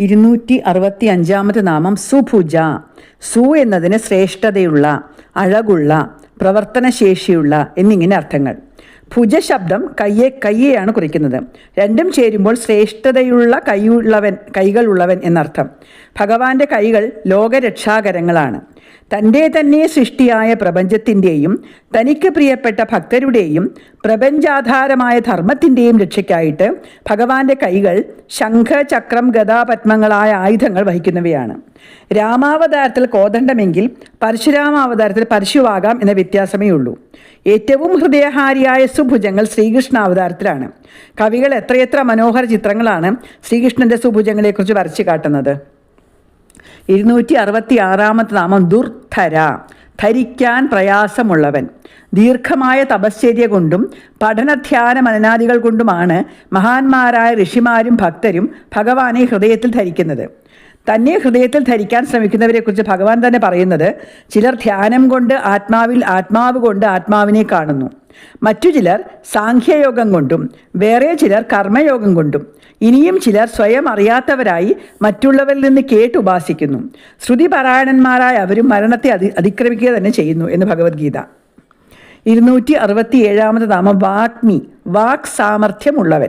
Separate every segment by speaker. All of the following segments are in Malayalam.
Speaker 1: ഇരുന്നൂറ്റി അറുപത്തി അഞ്ചാമത്തെ നാമം സുഭുജ. സു എന്നതിന് ശ്രേഷ്ഠതയുള്ള അഴകുള്ള പ്രവർത്തനശേഷിയുള്ള എന്നിങ്ങനെ അർത്ഥങ്ങൾ. ഭുജ ശബ്ദം കയ്യെ കയ്യെയാണ് കുറിക്കുന്നത്. രണ്ടും ചേരുമ്പോൾ ശ്രേഷ്ഠതയുള്ള കൈയുള്ളവൻ കൈകളുള്ളവൻ എന്നർത്ഥം. ഭഗവാന്റെ കൈകൾ ലോകരക്ഷാകരങ്ങളാണ്. തന്റെ തന്നെ സൃഷ്ടിയായ പ്രപഞ്ചത്തിന്റെയും തനിക്ക് പ്രിയപ്പെട്ട ഭക്തരുടെയും പ്രപഞ്ചാധാരമായ ധർമ്മത്തിന്റെയും രക്ഷയ്ക്കായിട്ട് ഭഗവാന്റെ കൈകൾ ശംഖ ചക്രം ഗതാപത്മങ്ങളായ ആയുധങ്ങൾ വഹിക്കുന്നവയാണ്. രാമാവതാരത്തിൽ കോദണ്ഡമെങ്കിൽ പരശുരാമാവതാരത്തിൽ പരശുവാകാം എന്ന വ്യത്യാസമേ ഉള്ളൂ. ഏറ്റവും ഹൃദയഹാരിയായ സുഭുജങ്ങൾ ശ്രീകൃഷ്ണ അവതാരത്തിലാണ് കവികൾ എത്രയെത്ര മനോഹര ചിത്രങ്ങളാണ് ശ്രീകൃഷ്ണന്റെ സുഭുജങ്ങളെക്കുറിച്ച് വരച്ചു കാട്ടുന്നത്. ഇരുന്നൂറ്റി അറുപത്തി ആറാമത്തെ നാമം ദുർധര. ധരിക്കാൻ പ്രയാസമുള്ളവൻ. ദീർഘമായ തപശ്ചര്യ കൊണ്ടും പഠനധ്യാന മനനാദികൾ കൊണ്ടുമാണ് മഹാന്മാരായ ഋഷിമാരും ഭക്തരും ഭഗവാനെ ഹൃദയത്തിൽ ധരിക്കുന്നത്. തന്നെ ഹൃദയത്തിൽ ധരിക്കാൻ ശ്രമിക്കുന്നവരെക്കുറിച്ച് ഭഗവാൻ തന്നെ പറയുന്നത് ചിലർ ധ്യാനം കൊണ്ട് ആത്മാവിൽ ആത്മാവ് കൊണ്ട് ആത്മാവിനെ കാണുന്നു. മറ്റു ചിലർ സാഖ്യയോഗം കൊണ്ടും വേറെ ചിലർ കർമ്മയോഗം കൊണ്ടും ഇനിയും ചിലർ സ്വയം അറിയാത്തവരായി മറ്റുള്ളവരിൽ നിന്ന് കേട്ടുപാസിക്കുന്നു ശ്രുതി പാരായണന്മാരായ അവരും മരണത്തെ അതി അതിക്രമിക്കുക തന്നെ ചെയ്യുന്നു എന്ന് ഭഗവത്ഗീത. ഇരുന്നൂറ്റി അറുപത്തി ഏഴാമത് നാമം വാഗ്മി വാക് സാമർഥ്യമുള്ളവൻ.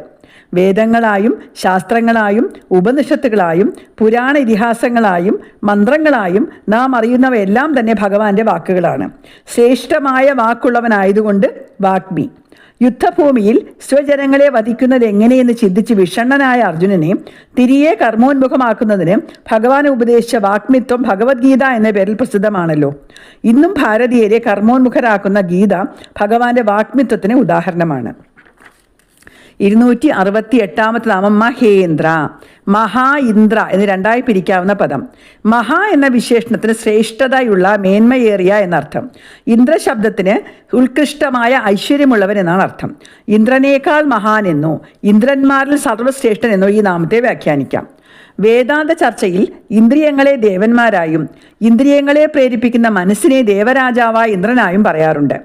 Speaker 1: വേദങ്ങളായും ശാസ്ത്രങ്ങളായും ഉപനിഷത്തുകളായും പുരാണ ഇതിഹാസങ്ങളായും മന്ത്രങ്ങളായും നാം അറിയുന്നവയെല്ലാം തന്നെ ഭഗവാന്റെ വാക്കുകളാണ്. ശ്രേഷ്ഠമായ വാക്കുള്ളവനായതുകൊണ്ട് വാഗ്മി. യുദ്ധഭൂമിയിൽ സ്വജനങ്ങളെ വധിക്കുന്നത് എങ്ങനെയെന്ന് ചിന്തിച്ച് വിഷണ്ണനായ അർജുനനെ തിരികെ കർമ്മോന്മുഖമാക്കുന്നതിന് ഭഗവാൻ ഉപദേശിച്ച വാക്മിത്വം ഭഗവത്ഗീത എന്ന പേരിൽ പ്രസിദ്ധമാണല്ലോ. ഇന്നും ഭാരതീയരെ കർമ്മോന്മുഖരാക്കുന്ന ഗീത ഭഗവാന്റെ വാക്മിത്വത്തിന് ഉദാഹരണമാണ്. ഇരുന്നൂറ്റി അറുപത്തി എട്ടാമത്തെ നാമം മഹേന്ദ്ര. മഹാ ഇന്ദ്ര എന്ന് രണ്ടായി പിരിക്കാവുന്ന പദം. മഹാ എന്ന വിശേഷണത്തിന് ശ്രേഷ്ഠതയുള്ള മേന്മയേറിയ എന്നർത്ഥം. ഇന്ദ്ര ശബ്ദത്തിന് ഉത്കൃഷ്ടമായ ഐശ്വര്യമുള്ളവൻ എന്നാണ് അർത്ഥം. ഇന്ദ്രനേക്കാൾ മഹാൻ എന്നോ ഇന്ദ്രന്മാരിൽ സർവശ്രേഷ്ഠൻ എന്നോ ഈ നാമത്തെ വ്യാഖ്യാനിക്കാം. വേദാന്ത ചർച്ചയിൽ ഇന്ദ്രിയങ്ങളെ ദേവന്മാരായും ഇന്ദ്രിയങ്ങളെ പ്രേരിപ്പിക്കുന്ന മനസ്സിനെ ദേവരാജാവായ ഇന്ദ്രനായും പറയാറുണ്ട്.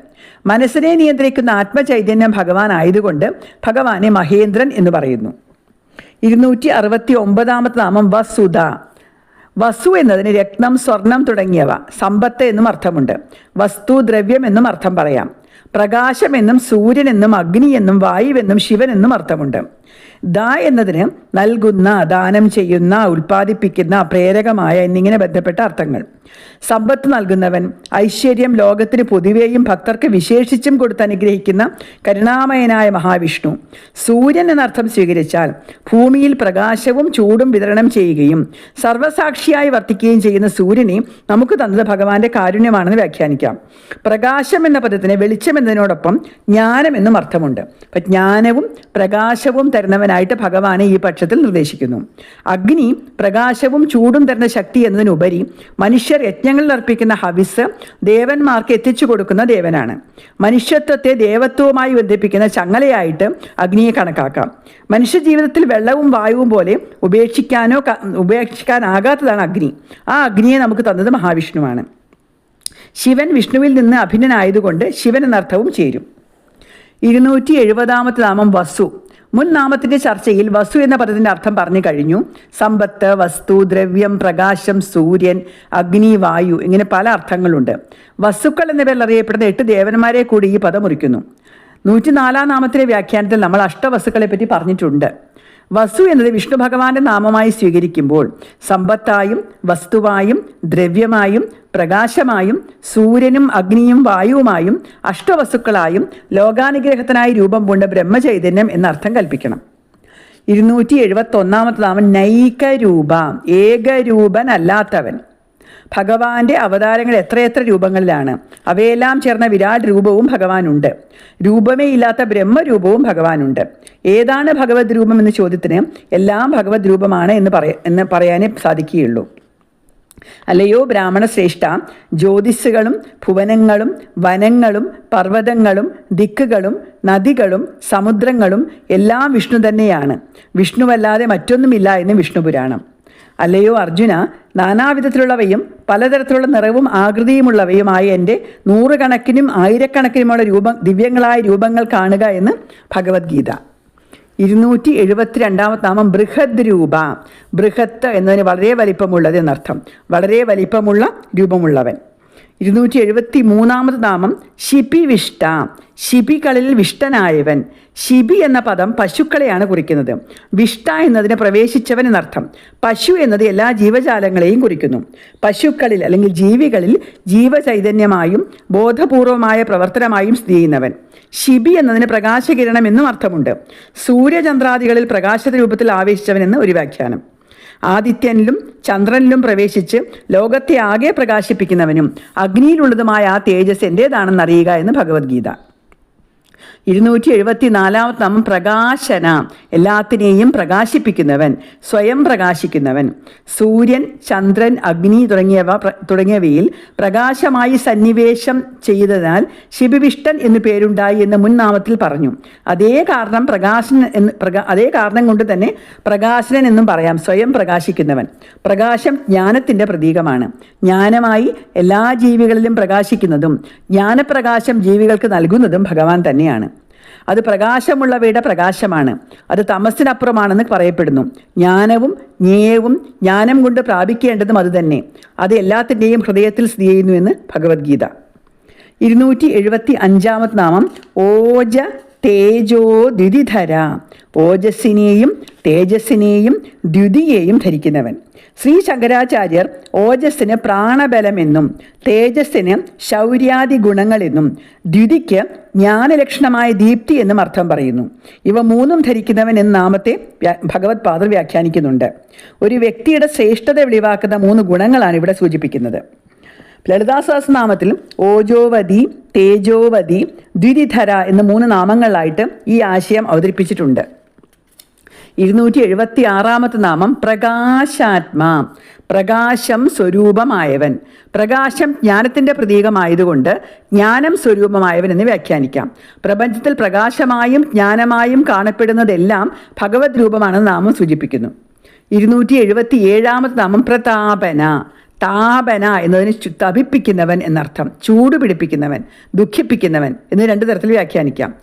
Speaker 1: മനസ്സിനെ നിയന്ത്രിക്കുന്ന ആത്മചൈതന്യം ഭഗവാൻ ആയതുകൊണ്ട് ഭഗവാനെ മഹേന്ദ്രൻ എന്ന് പറയുന്നു. ഇരുന്നൂറ്റി അറുപത്തി ഒമ്പതാമത്തെ നാമം വസുധ. വസു എന്നതിന് രക്തം സ്വർണം തുടങ്ങിയവ സമ്പത്ത് എന്നും അർത്ഥമുണ്ട്. വസ്തു ദ്രവ്യം എന്നും അർത്ഥം പറയാം. പ്രകാശം എന്നും സൂര്യൻ എന്നും അഗ്നി എന്നും വായുവെന്നും ശിവൻ എന്നും അർത്ഥമുണ്ട്. ദ എന്നതിന് നൽകുന്ന ദാനം ചെയ്യുന്ന ഉൽപ്പാദിപ്പിക്കുന്ന പ്രേരകമായ എന്നിങ്ങനെ ബന്ധപ്പെട്ട അർത്ഥങ്ങൾ. സമ്പത്ത് നൽകുന്നവൻ ഐശ്വര്യം ലോകത്തിന് പൊതുവെയും ഭക്തർക്ക് വിശേഷിച്ചും കൊടുത്ത് അനുഗ്രഹിക്കുന്ന കരുണാമയനായ മഹാവിഷ്ണു. സൂര്യൻ എന്നർത്ഥം സ്വീകരിച്ചാൽ ഭൂമിയിൽ പ്രകാശവും ചൂടും വിതരണം ചെയ്യുകയും സർവസാക്ഷിയായി വർത്തിക്കുകയും ചെയ്യുന്ന സൂര്യനെ നമുക്ക് തന്നത് ഭഗവാന്റെ കാരുണ്യമാണെന്ന് വ്യാഖ്യാനിക്കാം. പ്രകാശം എന്ന പദത്തിന് വെളിച്ചം എന്നതിനോടൊപ്പം ജ്ഞാനം എന്നും അർത്ഥമുണ്ട്. അപ്പം ജ്ഞാനവും പ്രകാശവും തരുന്നവനായിട്ട് ഭഗവാനെ ഈ പക്ഷത്തിൽ നിർദ്ദേശിക്കുന്നു. അഗ്നി പ്രകാശവും ചൂടും തരുന്ന ശക്തി എന്നതിനുപരി മനുഷ്യർ യജ്ഞങ്ങളിൽ അർപ്പിക്കുന്ന ഹവിസ് ദേവന്മാർക്ക് എത്തിച്ചു കൊടുക്കുന്ന ദേവനാണ്. മനുഷ്യത്വത്തെ ദേവത്വവുമായി ബന്ധിപ്പിക്കുന്ന ചങ്ങലയായിട്ട് അഗ്നിയെ കണക്കാക്കാം. മനുഷ്യ ജീവിതത്തിൽ വെള്ളവും വായുവും പോലെ ഉപേക്ഷിക്കാനോ ഉപേക്ഷിക്കാനാകാത്തതാണ് അഗ്നി. ആ അഗ്നിയെ നമുക്ക് തന്നത് മഹാവിഷ്ണുവാണ്. ശിവൻ വിഷ്ണുവിൽ നിന്ന് അഭിന്നനായതുകൊണ്ട് ശിവൻ എന്നർത്ഥവും ചേരും. ഇരുന്നൂറ്റി എഴുപതാമത്തെ നാമം വസു. മുൻ നാമത്തിന്റെ ചർച്ചയിൽ വസു എന്ന പദത്തിന്റെ അർത്ഥം പറഞ്ഞു കഴിഞ്ഞു. സമ്പത്ത് വസ്തു ദ്രവ്യം പ്രകാശം സൂര്യൻ അഗ്നി വായു ഇങ്ങനെ പല അർത്ഥങ്ങളുണ്ട്. വസ്തുക്കൾ എന്ന പേരിൽ അറിയപ്പെടുന്ന എട്ട് ദേവന്മാരെ കൂടി ഈ പദം മുറിക്കുന്നു. നൂറ്റിനാലാം നാമത്തിലെ വ്യാഖ്യാനത്തിൽ നമ്മൾ അഷ്ടവസ്തുക്കളെ പറ്റി പറഞ്ഞിട്ടുണ്ട്. വസു എന്നത് വിഷ്ണു ഭഗവാന്റെ നാമമായി സ്വീകരിക്കുമ്പോൾ സമ്പത്തായും വസ്തുവായും ദ്രവ്യമായും പ്രകാശമായും സൂര്യനും അഗ്നിയും വായുവുമായും അഷ്ടവസ്തുക്കളായും ലോകാനുഗ്രഹത്തിനായി രൂപം പൂണ്ട ബ്രഹ്മചൈതന്യം എന്നർത്ഥം കൽപ്പിക്കണം. ഇരുന്നൂറ്റി എഴുപത്തി ഒന്നാമത്തെ നാമം നൈകരൂപ ഏകരൂപനല്ലാത്തവൻ. ഭഗവാന്റെ അവതാരങ്ങൾ എത്രയെത്ര രൂപങ്ങളിലാണ്. അവയെല്ലാം ചേർന്ന വിരാട് രൂപവും ഭഗവാനുണ്ട്. രൂപമേ ഇല്ലാത്ത ബ്രഹ്മരൂപവും ഭഗവാനുണ്ട്. ഏതാണ് ഭഗവത് രൂപം എന്ന ചോദ്യത്തിന് എല്ലാം ഭഗവത് രൂപമാണ് എന്ന് പറയ എന്ന് പറയാനേ സാധിക്കുകയുള്ളൂ. അല്ലയോ ബ്രാഹ്മണ ശ്രേഷ്ഠ ജ്യോതിസ്സുകളും ഭുവനങ്ങളും വനങ്ങളും പർവതങ്ങളും ദിക്കുകളും നദികളും സമുദ്രങ്ങളും എല്ലാം വിഷ്ണു തന്നെയാണ്. വിഷ്ണുവല്ലാതെ മറ്റൊന്നുമില്ല എന്ന് വിഷ്ണുപുരാണം. അല്ലയോ അർജുന? നാനാവിധത്തിലുള്ളവയും പലതരത്തിലുള്ള നിറവും ആകൃതിയുമുള്ളവയുമായ എന്റെ നൂറുകണക്കിനും ആയിരക്കണക്കിനുമുള്ള രൂപം ദിവ്യങ്ങളായ രൂപങ്ങൾ കാണുക എന്ന് ഭഗവത്ഗീത. ഇരുന്നൂറ്റി എഴുപത്തി രണ്ടാമത്തെ നാമം ബൃഹദ് രൂപ ബൃഹത്ത് എന്നതിന് വളരെ വലിപ്പമുള്ളത് എന്നർത്ഥം. വളരെ വലിപ്പമുള്ള രൂപമുള്ളവൻ. ഇരുന്നൂറ്റി എഴുപത്തി മൂന്നാമത് നാമം ശിപി വിഷ്ട. ശിപികളിൽ വിഷ്ടനായവൻ. ശിബി എന്ന പദം പശുക്കളെയാണ് കുറിക്കുന്നത്. വിഷ്ട എന്നതിന് പ്രവേശിച്ചവൻ എന്നർത്ഥം. പശു എന്നത് എല്ലാ ജീവജാലങ്ങളെയും കുറിക്കുന്നു. പശുക്കളിൽ അല്ലെങ്കിൽ ജീവികളിൽ ജീവചൈതന്യമായും ബോധപൂർവമായ പ്രവർത്തനമായും സ്ഥിതി ചെയ്യുന്നവൻ. ശിബി എന്നതിന് പ്രകാശകിരണം എന്നും അർത്ഥമുണ്ട്. സൂര്യചന്ദ്രാദികളിൽ പ്രകാശ രൂപത്തിൽ ആവേശിച്ചവൻ എന്ന് ഒരു വ്യാഖ്യാനം. ആദിത്യനിലും ചന്ദ്രനിലും പ്രവേശിച്ച് ലോകത്തെ ആകെ പ്രകാശിപ്പിക്കുന്നവനും അഗ്നിയിലുള്ളതുമായ ആ തേജസ് എന്റേതാണെന്നറിയുക എന്ന് ഭഗവത്ഗീത. ഇരുന്നൂറ്റി എഴുപത്തി നാലാമത്തെ പ്രകാശന. എല്ലാത്തിനെയും പ്രകാശിപ്പിക്കുന്നവൻ സ്വയം പ്രകാശിക്കുന്നവൻ. സൂര്യൻ ചന്ദ്രൻ അഗ്നി തുടങ്ങിയവ തുടങ്ങിയവയിൽ പ്രകാശമായി സന്നിവേശം ചെയ്തതിനാൽ ശിബിവിഷ്ടൻ എന്ന് പേരുണ്ടായി എന്ന് മുൻനാമത്തിൽ പറഞ്ഞു. അതേ കാരണം പ്രകാശൻ എന്ന് പ്രകാ അതേ കാരണം കൊണ്ട് തന്നെ പ്രകാശനൻ എന്നും പറയാം സ്വയം പ്രകാശിക്കുന്നവൻ. പ്രകാശം ജ്ഞാനത്തിന്റെ പ്രതീകമാണ്. ജ്ഞാനമായി എല്ലാ ജീവികളിലും പ്രകാശിക്കുന്നതും ജ്ഞാനപ്രകാശം ജീവികൾക്ക് നൽകുന്നതും ഭഗവാൻ തന്നെയാണ്. അത് പ്രകാശമുള്ളവയുടെ പ്രകാശമാണ്. അത് തമസ്സിനപ്പുറമാണെന്ന് പറയപ്പെടുന്നു. ജ്ഞാനവും ജ്ഞേയവും ജ്ഞാനം കൊണ്ട് പ്രാപിക്കേണ്ടതും അതുതന്നെ അത് എല്ലാത്തിന്റെയും ഹൃദയത്തിൽ സ്ഥിതി ചെയ്യുന്നു എന്ന് ഭഗവത്ഗീത. ഇരുന്നൂറ്റി എഴുപത്തി അഞ്ചാമത് നാമം ഓജ തേജോ ദ്യുതിധര. ഓജസ്സിനെയും തേജസ്സിനെയും ദ്യുതിയെയും ധരിക്കുന്നവൻ. ശ്രീ ശങ്കരാചാര്യർ ഓജസ്സിന് പ്രാണബലമെന്നും തേജസ്സിന് ശൗര്യാദി ഗുണങ്ങളെന്നും ദ്യുതിക്ക് ജ്ഞാനലക്ഷണമായ ദീപ്തി എന്നും അർത്ഥം പറയുന്നു. ഇവ മൂന്നും ധരിക്കുന്നവൻ എന്ന നാമത്തെ ഭഗവത് പാദർ വ്യാഖ്യാനിക്കുന്നുണ്ട്. ഒരു വ്യക്തിയുടെ ശ്രേഷ്ഠത വെളിവാക്കുന്ന മൂന്ന് ഗുണങ്ങളാണ് ഇവിടെ സൂചിപ്പിക്കുന്നത്. ലളിതാസാസ് നാമത്തിൽ ഓജോവതി തേജോവതി ദ്വിതിധര എന്ന മൂന്ന് നാമങ്ങളിലായിട്ട് ഈ ആശയം അവതരിപ്പിച്ചിട്ടുണ്ട്. ഇരുന്നൂറ്റി എഴുപത്തി ആറാമത്തെ നാമം പ്രകാശാത്മാ. പ്രകാശം സ്വരൂപമായവൻ. പ്രകാശം ജ്ഞാനത്തിന്റെ പ്രതീകമായതുകൊണ്ട് ജ്ഞാനം സ്വരൂപമായവൻ എന്ന് വ്യാഖ്യാനിക്കാം. പ്രപഞ്ചത്തിൽ പ്രകാശമായും ജ്ഞാനമായും കാണപ്പെടുന്നതെല്ലാം ഭഗവത് രൂപമാണെന്ന് നാമം സൂചിപ്പിക്കുന്നു. ഇരുന്നൂറ്റി എഴുപത്തി ഏഴാമത്തെ നാമം പ്രതാപന. താപന എന്നതിന് തപിപ്പിക്കുന്നവൻ എന്നർത്ഥം. ചൂടുപിടിപ്പിക്കുന്നവൻ ദുഃഖിപ്പിക്കുന്നവൻ എന്ന് രണ്ട് തരത്തിൽ വ്യാഖ്യാനിക്കാം.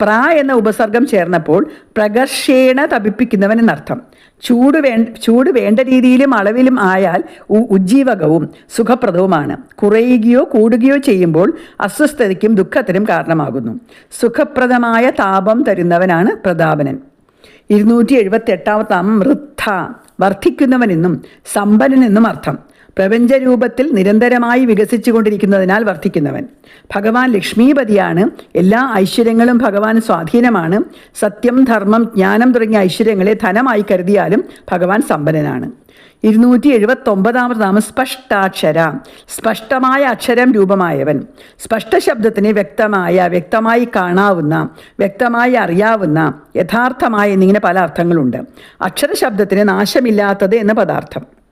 Speaker 1: പ്ര എന്ന ഉപസർഗം ചേർന്നപ്പോൾ പ്രകർഷേണ തപിപ്പിക്കുന്നവൻ എന്നർത്ഥം. ചൂട് വേ ചൂട് വേണ്ട രീതിയിലും അളവിലും ആയാൽ ഉജ്ജീവകവും സുഖപ്രദവുമാണ്. കുറയുകയോ കൂടുകയോ ചെയ്യുമ്പോൾ അസ്വസ്ഥതയ്ക്കും ദുഃഖത്തിനും കാരണമാകുന്നു. സുഖപ്രദമായ താപം തരുന്നവനാണ് പ്രതാപനൻ. ഇരുന്നൂറ്റി എഴുപത്തി എട്ടാമത്താം വൃദ്ധ വർദ്ധിക്കുന്നവനെന്നും സമ്പന്നനെന്നും അർത്ഥം. പ്രപഞ്ചരൂപത്തിൽ നിരന്തരമായി വികസിച്ചുകൊണ്ടിരിക്കുന്നതിനാൽ വർദ്ധിക്കുന്നവൻ ഭഗവാൻ ലക്ഷ്മീപതിയാണ്. എല്ലാ ഐശ്വര്യങ്ങളും ഭഗവാൻ സ്വാധീനമാണ്. സത്യം ധർമ്മം ജ്ഞാനം തുടങ്ങിയ ഐശ്വര്യങ്ങളെ ധനമായി കരുതിയാലും ഭഗവാൻ സമ്പന്നനാണ്. ഇരുന്നൂറ്റി എഴുപത്തി ഒമ്പതാമത് നാമം സ്പഷ്ടാക്ഷര. സ്പഷ്ടമായ അക്ഷരം രൂപമായവൻ. സ്പഷ്ട ശബ്ദത്തിന് വ്യക്തമായ വ്യക്തമായി കാണാവുന്ന വ്യക്തമായി അറിയാവുന്ന യഥാർത്ഥമായ എന്നിങ്ങനെ പല അർത്ഥങ്ങളുണ്ട്. അക്ഷരശബ്ദത്തിന് നാശമില്ലാത്തത് എന്ന പദാർത്ഥം.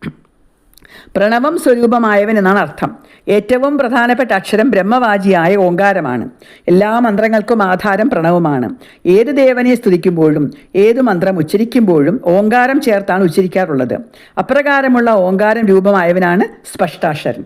Speaker 1: പ്രണവം സ്വരൂപമായവൻ എന്നാണ് അർത്ഥം. ഏറ്റവും പ്രധാനപ്പെട്ട അക്ഷരം ബ്രഹ്മവാചിയായ ഓങ്കാരമാണ്. എല്ലാ മന്ത്രങ്ങൾക്കും ആധാരം പ്രണവമാണ്. ഏത് ദേവനെ സ്തുതിക്കുമ്പോഴും ഏത് മന്ത്രം ഉച്ചരിക്കുമ്പോഴും ഓങ്കാരം ചേർത്താണ് ഉച്ചരിക്കാറുള്ളത്. അപ്രകാരമുള്ള ഓങ്കാരം രൂപമായവനാണ് സ്പഷ്ടാക്ഷരൻ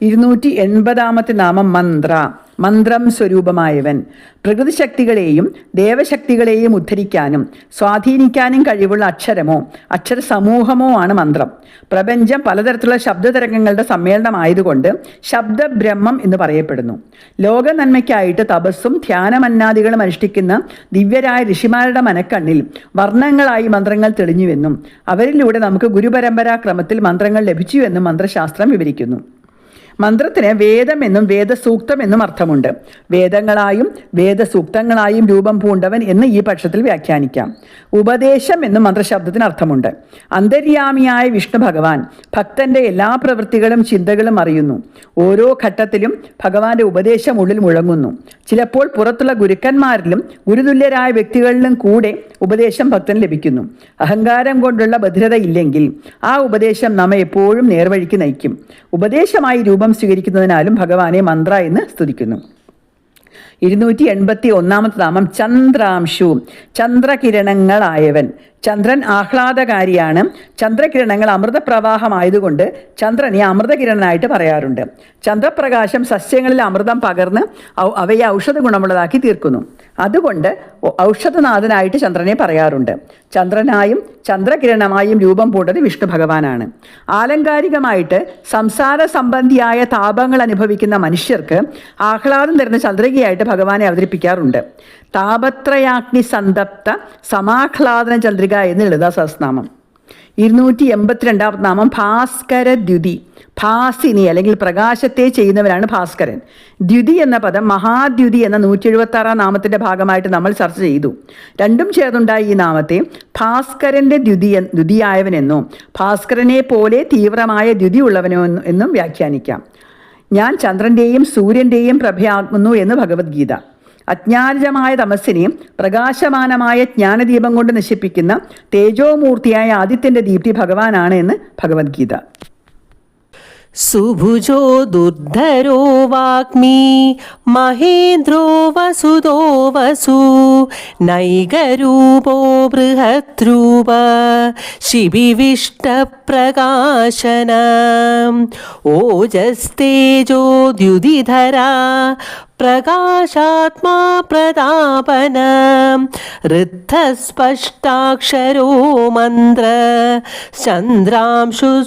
Speaker 1: ഇരുന്നൂറ്റി എൺപതാമത്തെ നാമം മന്ത്ര. മന്ത്രം സ്വരൂപമായവൻ. പ്രകൃതി ശക്തികളെയും ദേവശക്തികളെയും ഉദ്ധരിക്കാനും സ്വാധീനിക്കാനും കഴിവുള്ള അക്ഷരമോ അക്ഷര സമൂഹമോ ആണ് മന്ത്രം. പ്രപഞ്ചം പലതരത്തിലുള്ള ശബ്ദതരംഗങ്ങളുടെ സമ്മേളനമായതുകൊണ്ട് ശബ്ദബ്രഹ്മം എന്ന് പറയപ്പെടുന്നു. ലോക നന്മയ്ക്കായിട്ട് തപസ്സും ധ്യാനമന്നാദികളും അനുഷ്ഠിക്കുന്ന ദിവ്യരായ ഋഷിമാരുടെ മനക്കണ്ണിൽ വർണങ്ങളായി മന്ത്രങ്ങൾ തെളിഞ്ഞുവെന്നും അവരിലൂടെ നമുക്ക് ഗുരുപരമ്പരാക്രമത്തിൽ മന്ത്രങ്ങൾ ലഭിച്ചുവെന്നും മന്ത്രശാസ്ത്രം വിവരിക്കുന്നു. മന്ത്രത്തിന് വേദമെന്നും വേദസൂക്തമെന്നും അർത്ഥമുണ്ട്. വേദങ്ങളായും വേദസൂക്തങ്ങളായും രൂപം പൂണ്ടവൻ എന്ന് ഈ പക്ഷത്തിൽ വ്യാഖ്യാനിക്കാം. ഉപദേശം എന്നും മന്ത്രശബ്ദത്തിന് അർത്ഥമുണ്ട്. അന്തര്യാമിയായ വിഷ്ണു ഭഗവാൻ ഭക്തന്റെ എല്ലാ പ്രവൃത്തികളും ചിന്തകളും അറിയുന്നു. ഓരോ ഘട്ടത്തിലും ഭഗവാന്റെ ഉപദേശം ഉള്ളിൽ മുഴങ്ങുന്നു. ചിലപ്പോൾ പുറത്തുള്ള ഗുരുക്കന്മാരിലും ഗുരുതുല്യരായ വ്യക്തികളിലും കൂടെ ഉപദേശം ഭക്തന് ലഭിക്കുന്നു. അഹങ്കാരം കൊണ്ടുള്ള ഭദ്രത ഇല്ലെങ്കിൽ ആ ഉപദേശം നമ്മെ എപ്പോഴും നേർവഴിക്ക് നയിക്കും. ഉപദേശമായി രൂപം സ്വീകരിക്കുന്നതിനാലും ഭഗവാനെ മന്ത്ര എന്ന് സ്തുതിക്കുന്നു. ഇരുന്നൂറ്റി എൺപത്തി ഒന്നാമത്തെ നാമം ചന്ദ്രാംശു. ചന്ദ്രകിരണങ്ങളായവൻ. ചന്ദ്രൻ ആഹ്ലാദകാരിയാണ്. ചന്ദ്രകിരണങ്ങൾ അമൃതപ്രവാഹമായതുകൊണ്ട് ചന്ദ്രനെ അമൃതകിരണനായിട്ട് പറയാറുണ്ട്. ചന്ദ്രപ്രകാശം സസ്യങ്ങളിൽ അമൃതം പകർന്ന് അവയെ ഔഷധ ഗുണമുള്ളതാക്കി തീർക്കുന്നു. അതുകൊണ്ട് ഔഷധനാഥനായിട്ട് ചന്ദ്രനെ പറയാറുണ്ട്. ചന്ദ്രനായും ചന്ദ്രകിരണമായും രൂപം പൂണ്ടത് വിഷ്ണു ഭഗവാനാണ്. ആലങ്കാരികമായിട്ട് സംസാര സംബന്ധിയായ താപങ്ങൾ അനുഭവിക്കുന്ന മനുഷ്യർക്ക് ആഹ്ലാദം തരുന്ന ചന്ദ്രികയായിട്ട് ഭഗവാനെ അവതരിപ്പിക്കാറുണ്ട്. താപത്രയാഗ്നി സന്തപ്ത സമാഹ്ലാദന ചന്ദ്രിക എന്ന് ലളിതാ സഹസ്രനാമം. ഇരുന്നൂറ്റി എൺപത്തിരണ്ടാമത് നാമം ഭാസ്കര ദ്യുതി. ഭാസിനി അല്ലെങ്കിൽ പ്രകാശത്തെ ചെയ്യുന്നവരാണ് ഭാസ്കരൻ. ദ്യുതി എന്ന പദം മഹാദ്യുതി എന്ന നൂറ്റി എഴുപത്തി ആറാം നാമത്തിന്റെ ഭാഗമായിട്ട് നമ്മൾ ചർച്ച ചെയ്തു. രണ്ടും ചേർന്നുണ്ടായ ഈ നാമത്തെ ഭാസ്കരന്റെ ദ്യുതി ദ്യുതിയായവനെന്നോ ഭാസ്കരനെ പോലെ തീവ്രമായ ദ്യുതി ഉള്ളവനോ എന്നും വ്യാഖ്യാനിക്കാം. ഞാൻ ചന്ദ്രന്റെയും സൂര്യന്റെയും പ്രഭയാകുന്നു എന്ന് ഭഗവത്ഗീത. അജ്ഞാനജമായ തമസ്സിനെയും പ്രകാശമാനമായ ജ്ഞാനദീപം കൊണ്ട് നശിപ്പിക്കുന്ന തേജോമൂർത്തിയായ ആദിത്യന്റെ ദീപ്തി ഭഗവാനാണ് എന്ന് ഭഗവത്ഗീത.
Speaker 2: സുഭുജോ ദുർധരോ വാഗ്മി മഹേന്ദ്രോ വസുതോ വസു നൈകരൂപോ ബൃഹദ്രൂപ ശിബിവിഷ്ടപ്രകാശന ഓജസ്തേജോ ദ്യുതിധരാ പ്രകാശാത്മാ പ്രതാപന. ഋദ്ധസ്പഷ്ടാക്ഷരോ മന്ത്ര. ചന്ദ്രാംശുഭാസ്കരത്യുതീ